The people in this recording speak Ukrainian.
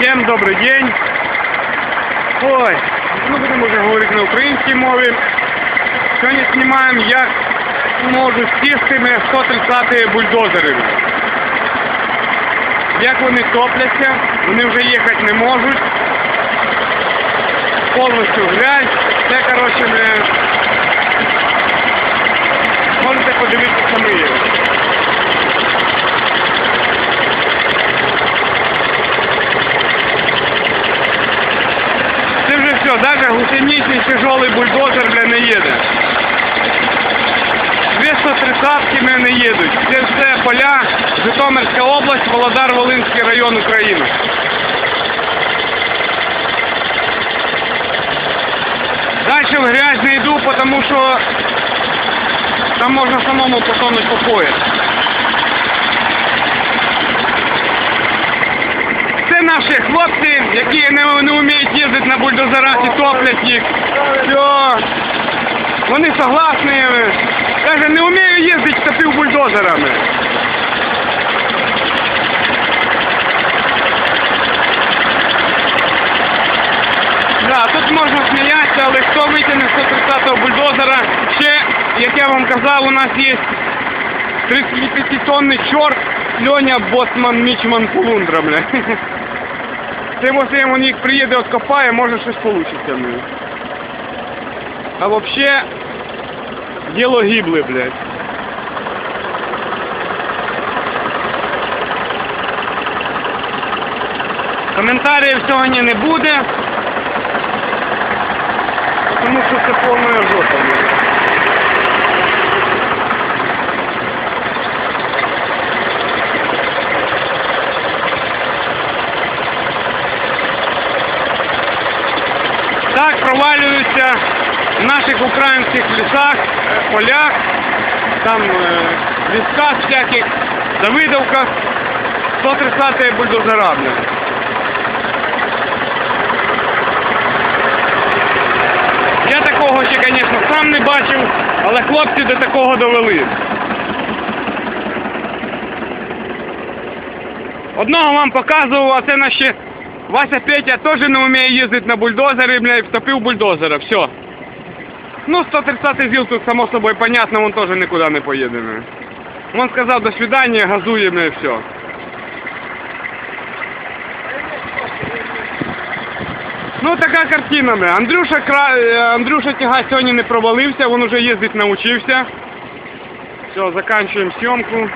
Всем добрий день. Ой, ми будемо вже говорити на українській мові. Сьогодні знімаємо, як можуть сісти 130 бульдозери. Як вони топляться, вони вже їхати не можуть. Повністю грязь. Це, коротше, не... можете подивитися самі. Це вже все, навіть гусеничний тяжелий бульдозер бля, не їде. 230 ми не їдуть. Це все поля, Житомирська область, Володар, Волинський район України. Дальше в грязь не йду, тому що там можна самому потонути по пояс. Наші хлопці, які не, не вміють їздити на бульдозерах і топлять їх. Все. Вони согласні. Каже, не вмію їздити топив бульдозерами. Да, тут можна сміятися, але хто витягне 130-го бульдозера, ще, як я вам казав, у нас є 35-тонний чорт Льоня Боцман Мічман Кулундра, бля. Це може він їх приїде, откопає, може щось вийде. А вообще, діло гибле, блядь. Коментарів сьогодні не буде. Тому що це повна жопа. Так провалюються в наших українських лісах, полях, там е, лісках всяких, Давидовках, 130 бульдозера. блядь. Я такого ще, звісно, сам не бачив, але хлопці до такого довели. Одного вам показував, а це наші Вася Петя теж не вміє їздити на бульдозері, блядь, втопив бульдозера, все. Ну, 130 ЗІЛ тут, само собою, понятно, він теж нікуди не поїде. блядь. Він сказав до свидання, газує, блядь, все. Ну, така картина, бля. Андрюша, кра... е, Андрюша Тяга сьогодні не провалився, він уже їздить навчився. Все, заканчуємо зйомку.